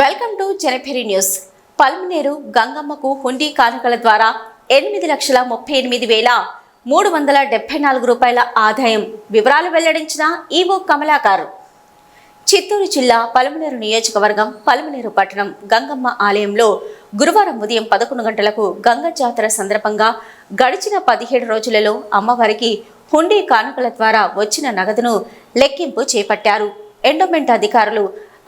Welcome to Janaperi news. Palamaner గంగమ్మకు హుండీ కానుకల ద్వారా ఎనిమిది లక్షల ముప్పై ఎనిమిది వేల మూడు వందల డెబ్బై నాలుగు రూపాయల ఆదాయం వివరాలు వెల్లడించిన ఈవో కమలాకారు. చిత్తూరు జిల్లా పలమనేరు నియోజకవర్గం పలమనేరు పట్టణం గంగమ్మ ఆలయంలో గురువారం ఉదయం పదకొండు గంటలకు గంగ జాతర సందర్భంగా గడిచిన పదిహేడు రోజులలో అమ్మవారికి హుండీ కానుకల ద్వారా వచ్చిన నగదును లెక్కింపు చేపట్టారు. ఎండోమెంట్ అధికారులు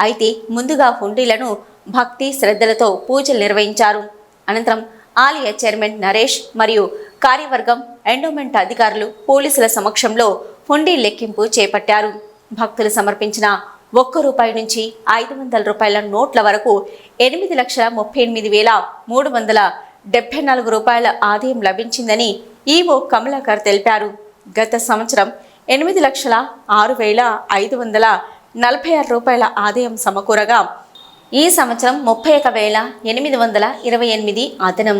అయితే ముందుగా హుండీలను భక్తి శ్రద్ధలతో పూజలు నిర్వహించారు. అనంతరం ఆలయ చైర్మన్ నరేష్ మరియు కార్యవర్గం ఎండోమెంట్ అధికారులు పోలీసుల సమక్షంలో హుండీ లెక్కింపు చేపట్టారు. భక్తులు సమర్పించిన ఒక్క రూపాయి నుంచి ఐదు వందల రూపాయల నోట్ల వరకు ఎనిమిది లక్షల ముప్పై ఎనిమిది వేల మూడు వందల డెబ్బై నాలుగు రూపాయల ఆదాయం లభించిందని ఈవో కమలాకర్ తెలిపారు. గత సంవత్సరం ఎనిమిది లక్షల ఆరు వేల ఐదు వందల నలభై ఆరు రూపాయల ఆదాయం సమకూరగా ఈ సంవత్సరం ముప్పై ఒక వేల ఎనిమిది వందల ఇరవై ఎనిమిది అదనం.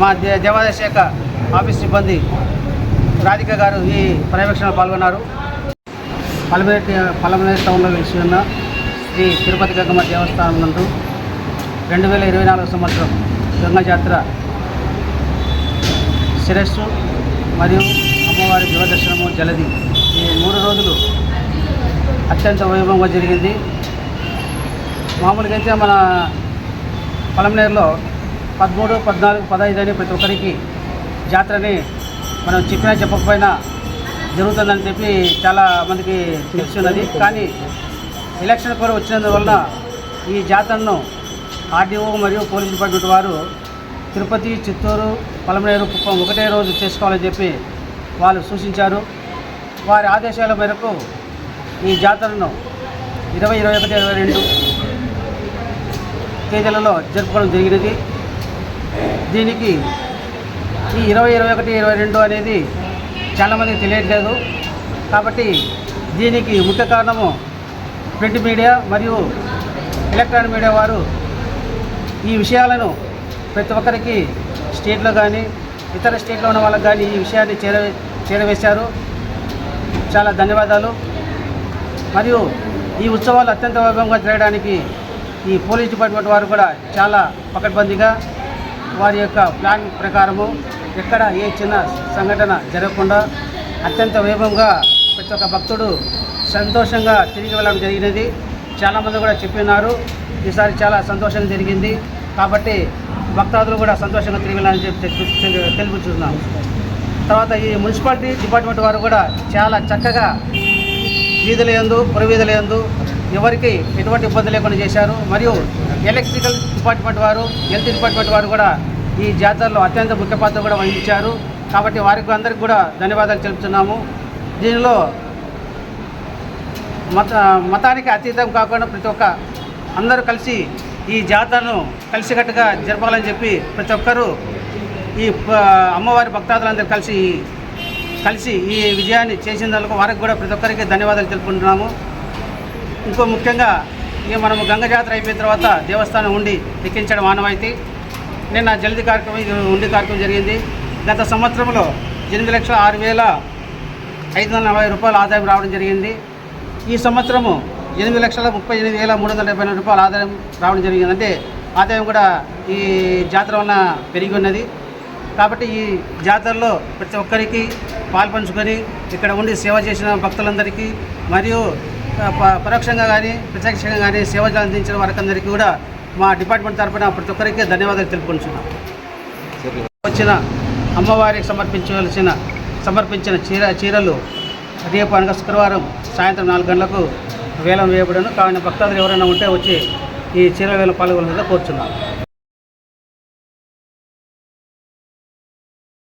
మా దేవాదాయ శాఖ ఆఫీస్ సిబ్బంది రాధిక గారు ఈ పర్యవేక్షణలో పాల్గొన్నారు. పలమనేటి పలమనేరు టౌన్లో వెలిసి ఉన్న శ్రీ తిరుపతి గంగమ్మ దేవస్థానం నందు రెండు వేల ఇరవై నాలుగు సంవత్సరం గంగా జాతర శిరస్సు మరియు అమ్మవారి దివదర్శనము జలది. ఈ మూడు రోజులు అత్యంత వైభవంగా జరిగింది. మామూలుగా అయితే మన పొలంనేరులో పదమూడు పద్నాలుగు పదహైదు అని ప్రతి ఒక్కరికి జాతరని మనం చెప్పినా చెప్పకపోయినా జరుగుతుందని చెప్పి చాలా మందికి తెలిసి ఉన్నది. కానీ ఎలక్షన్ కూడా వచ్చినందువల్ల ఈ జాతరను ఆర్డీఓ మరియు పోలీస్ డిపార్ట్మెంట్ వారు తిరుపతి చిత్తూరు పలమనేరు కుప్పం ఒకటే రోజు చేసుకోవాలని చెప్పి వాళ్ళు సూచించారు. వారి ఆదేశాల మేరకు ఈ జాతరను ఇరవై ఇరవై ఒకటి ఇరవై రెండు తేదీలలో జరుపుకోవడం జరిగినది. దీనికి ఈ ఇరవై ఇరవై ఒకటి ఇరవై రెండు అనేది చాలామందికి తెలియట్లేదు. కాబట్టి దీనికి ముఖ్య కారణము ప్రింట్ మీడియా మరియు ఎలక్ట్రానిక్ మీడియా వారు ఈ విషయాలను ప్రతి ఒక్కరికి స్టేట్లో కానీ ఇతర స్టేట్లో ఉన్న వాళ్ళకి కానీ ఈ విషయాన్ని చేర చేరవేశారు. చాలా ధన్యవాదాలు. మరియు ఈ ఉత్సవాలు అత్యంత వైభవంగా జరగడానికి ఈ పోలీస్ డిపార్ట్మెంట్ వారు కూడా చాలా పకడ్బందీగా వారి యొక్క ప్లాన్ ప్రకారము ఎక్కడ ఏ చిన్న సంఘటన జరగకుండా అత్యంత వైభవంగా ప్రతి ఒక్క భక్తుడు సంతోషంగా తిరిగి వెళ్ళడం జరిగినది. చాలామంది కూడా చెప్పినారు ఈసారి చాలా సంతోషంగా జరిగింది. కాబట్టి భక్తాదులు కూడా సంతోషంగా తిరిగి వెళ్ళాలని చెప్పి తెలు- తెలుపుతున్నాం తర్వాత ఈ మున్సిపాలిటీ డిపార్ట్మెంట్ వారు కూడా చాలా చక్కగా వీధుల యందు పురవీధుల ఎందు ఎవరికి ఎటువంటి ఇబ్బంది లేకుండా చేశారు. మరియు ఎలక్ట్రికల్ డిపార్ట్మెంట్ వారు హెల్త్ డిపార్ట్మెంట్ వారు కూడా ఈ జాతరలో అత్యంత ముఖ్య పాత్ర కూడా వహించారు. కాబట్టి వారికి అందరికి కూడా ధన్యవాదాలు తెలుపుతున్నాము. దీనిలో మత మతానికి అతీతం కాకుండా ప్రతి ఒక్క అందరూ కలిసి ఈ జాతరను కలిసికట్టుగా జరపాలని చెప్పి ప్రతి ఒక్కరూ ఈ అమ్మవారి భక్తాదులందరూ కలిసి కలిసి ఈ విజయాన్ని చేసినందుకు వారికి కూడా ప్రతి ఒక్కరికి ధన్యవాదాలు తెలుపుకుంటున్నాము. ఇంకో ముఖ్యంగా ఇక మనము గంగ జాతర అయిపోయిన తర్వాత దేవస్థానం ఉండి ఎక్కించడం ఆనవాయితీ. నిన్న జల్దీ కార్యక్రమం ఉండి కార్యక్రమం జరిగింది. గత సంవత్సరంలో ఎనిమిది లక్షల ఆరు వేల ఐదు వందల నలభై రూపాయల ఆదాయం రావడం జరిగింది. ఈ సంవత్సరము ఎనిమిది లక్షల ముప్పై ఎనిమిది వేల మూడు వందల డెబ్బై నాలుగు రూపాయల ఆదాయం రావడం జరిగిందంటే ఆదాయం కూడా ఈ జాతర వలన పెరిగి ఉన్నది. కాబట్టి ఈ జాతరలో ప్రతి ఒక్కరికి పాల్పంచుకొని ఇక్కడ ఉండి సేవ చేసిన భక్తులందరికీ మరియు ప- పరోక్షంగా కానీ ప్రత్యక్షంగా కానీ సేవలు అందించిన వారికందరికీ కూడా మా డిపార్ట్మెంట్ తరపున ప్రతి ఒక్కరికి ధన్యవాదాలు తెలుపుకుంటున్నాం. వచ్చిన అమ్మవారికి సమర్పించవలసిన సమర్పించిన చీర చీరలు రేపు అనగా శుక్రవారం సాయంత్రం నాలుగు గంటలకు వేలం వేయబడను. కావున భక్తాదులు ఎవరైనా ఉంటే వచ్చి ఈ చీర వేలం పాల్గొనగా కోరుచున్నాం